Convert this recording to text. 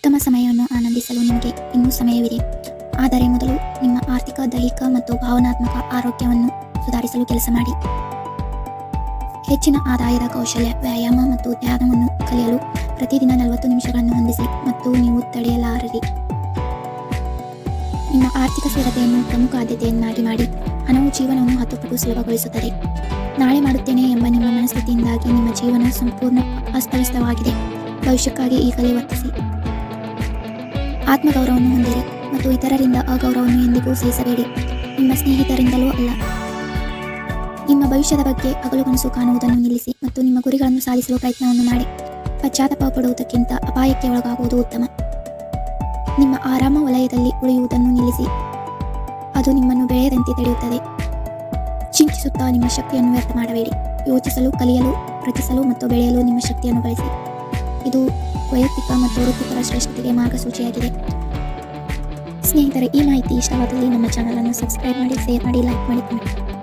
ಉತ್ತಮ ಸಮಯವನ್ನು ಆನಂದಿಸಲು ನಿಮಗೆ ಇನ್ನೂ ಸಮಯವಿದೆ. ಆದರೆ ಮೊದಲು ನಿಮ್ಮ ಆರ್ಥಿಕ, ದೈಹಿಕ ಮತ್ತು ಭಾವನಾತ್ಮಕ ಆರೋಗ್ಯವನ್ನು ಸುಧಾರಿಸಲು ಕೆಲಸ ಮಾಡಿ. ಹೆಚ್ಚಿನ ಆದಾಯದ ಕೌಶಲ್ಯ, ವ್ಯಾಯಾಮ ಮತ್ತು ಧ್ಯಾನವನ್ನು ಕಲಿಯಲು ಪ್ರತಿದಿನ ನಲವತ್ತು ನಿಮಿಷಗಳನ್ನು ಹೊಂದಿಸಿ ಮತ್ತು ನೀವು ತಡೆಯಲಾರರಿ ನಿಮ್ಮ ಆರ್ಥಿಕ ಸ್ಥಿರತೆಯನ್ನು ಪ್ರಮುಖ ಆದ್ಯತೆಯನ್ನಾಗಿ ಮಾಡಿ. ಹಣವು ಜೀವನವನ್ನು ಹತ್ತು ಪಟ್ಟು ಸುಲಭಗೊಳಿಸುತ್ತದೆ. ನಾಳೆ ಮಾಡುತ್ತೇನೆ ಎಂಬ ನಿಮ್ಮ ಮನಸ್ಥಿತಿಯಿಂದಾಗಿ ನಿಮ್ಮ ಜೀವನ ಸಂಪೂರ್ಣ ಅಸ್ತವ್ಯಸ್ತವಾಗಿದೆ. ಭವಿಷ್ಯಕ್ಕಾಗಿ ಈಗಲೇ ವರ್ತಿಸಿ. ಆತ್ಮಗೌರವವನ್ನು ಹೊಂದಿರಿ ಮತ್ತು ಇತರರಿಂದ ಅಗೌರವವನ್ನು ಎಂದಿಗೂ ಸಹಿಸಬೇಡಿ. ನಿಮ್ಮ ಸ್ನೇಹಿತರಿಂದಲೂ ಅಲ್ಲ. ನಿಮ್ಮ ಭವಿಷ್ಯದ ಬಗ್ಗೆ ಹಗಲು ಕನಸು ಕಾಣುವುದನ್ನು ನಿಲ್ಲಿಸಿ ಮತ್ತು ನಿಮ್ಮ ಗುರಿಗಳನ್ನು ಸಾಧಿಸಲು ಪ್ರಯತ್ನವನ್ನು ಮಾಡಿ. ಪಶ್ಚಾತ್ತಾಪ ಪಡುವುದಕ್ಕಿಂತ ಅಪಾಯಕ್ಕೆ ಒಳಗಾಗುವುದು ಉತ್ತಮ. ನಿಮ್ಮ ಆರಾಮ ವಲಯದಲ್ಲಿ ಉಳಿಯುವುದನ್ನು ನಿಲ್ಲಿಸಿ. ಅದು ನಿಮ್ಮನ್ನು ಬೆಳೆಯದಂತೆ ತಡೆಯುತ್ತದೆ ಚಿಂತಿಸುತ್ತಾ ನಿಮ್ಮ ಶಕ್ತಿಯನ್ನು ವ್ಯರ್ಥ ಮಾಡಬೇಡಿ. ಯೋಚಿಸಲು, ಕಲಿಯಲು, ರಚಿಸಲು ಮತ್ತು ಬೆಳೆಯಲು ನಿಮ್ಮ ಶಕ್ತಿಯನ್ನು ಬಳಸಿ ವೈಯಕ್ತಿಕ ಮತ್ತು ವೃತ್ತಿಪರ ಶ್ರೇಷ್ಠತೆಗೆ ಮಾರ್ಗಸೂಚಿಯಾಗಿದೆ. ಸ್ನೇಹಿತರೆ, ಈ ಮಾಹಿತಿ ಇಷ್ಟವಾದಲ್ಲಿ ನಮ್ಮ ಚಾನಲನ್ನು ಸಬ್ಸ್ಕ್ರೈಬ್ ಮಾಡಿ ಶೇರ್ ಮಾಡಿ ಲೈಕ್ ಮಾಡಿ. ಕಮೆಂಟ್